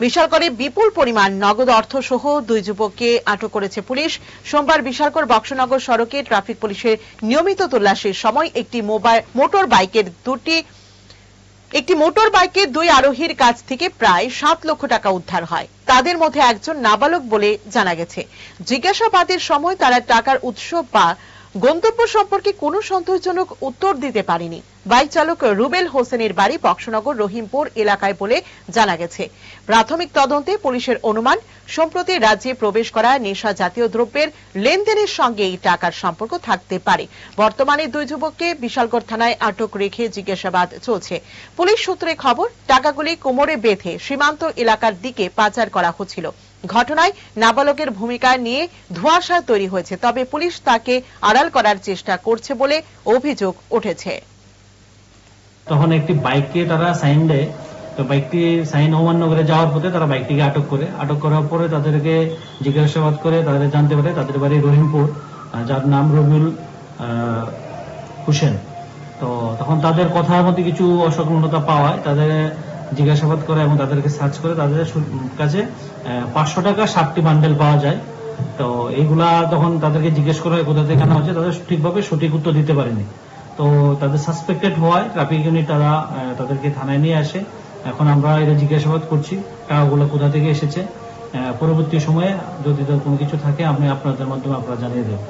বিশালগড়ে বিপুল পরিমাণ নগদ অর্থ সহ দুই যুবককে আটক করেছে পুলিশ। সোমবার বিশালগড় বক্সনগর সড়কে ট্রাফিক পুলিশের নিয়মিত তল্লাশির সময় একটি মোবাইল মোটর বাইকের দুটি একটি মোটর বাইকে দুই আরোহীর কাছ থেকে প্রায় সাত লক্ষ টাকা উদ্ধার হয়। তাদের মধ্যে একজন নাবালক বলে জানা গেছে। জিজ্ঞাসাবাদের সময় তারা টাকার উৎস বা গন্তব্য সম্পর্কে কোনো সন্তোষজনক উত্তর দিতে পারেনি। বাইক চালক রুবেল হোসেনের বাড়ি বক্সনগর, রহিমপুর এলাকায় বলে জানা গেছে। প্রাথমিক তদন্তে পুলিশের অনুমান, সম্প্রতি রাজ্যে প্রবেশ করা নেশা জাতীয় দ্রব্যের লেনদেনের সঙ্গে এই টাকার সম্পর্ক থাকতে পারে। বর্তমানে দুই যুবককে বিশালগড় থানায় আটক রেখে জিজ্ঞাসাবাদ চলছে। পুলিশ সূত্রে খবর, টাকাগুলি কোমরে বেঁধে সীমান্ত এলাকার দিকে পাচার করা হচ্ছিল। ঘটনায় নাবালকের ভূমিকা নিয়ে ধোঁয়াশা তৈরি হয়েছে, তবে পুলিশ তাকে আড়াল করার চেষ্টা করছে বলে অভিযোগ উঠেছে। তখন একটি বাইককে তারা সাইন দেয়। তো বাইকটি সাইন অমান্য করে যাওয়ার পথে তারা বাইকটিকে আটক করে। আটক করার পরে তাদেরকে জিজ্ঞাসাবাদ করে, তাদের জানতে পারে তাদের বাড়ি রহিমপুর যার নাম রবিউল হোসেন। তো তখন তাদের কথার মধ্যে কিছু অসংলগ্নতা পাওয়ায় তাদের জিজ্ঞাসাবাদ করে এবং তাদেরকে সার্চ করে তাদের কাছে পাঁচশো টাকা সাতটি বান্ডেল পাওয়া যায়। তো এইগুলা তখন তাদেরকে জিজ্ঞেস করা হয় কোথা থেকে আনা হচ্ছে, তাদের ঠিকভাবে সঠিক উত্তর দিতে পারেনি। তো তাদের সাসপেক্টেড হওয়ায় ট্রাফিক ইউনিট তারা তাদেরকে থানায় নিয়ে আসে। এখন আমরা এটা জিজ্ঞাসাবাদ করছি, টাকাগুলো কোথা থেকে এসেছে। পরবর্তী সময়ে যদি কোনো কিছু থাকে, আমি আপনাদের মাধ্যমে আপনারা জানিয়ে দেবো।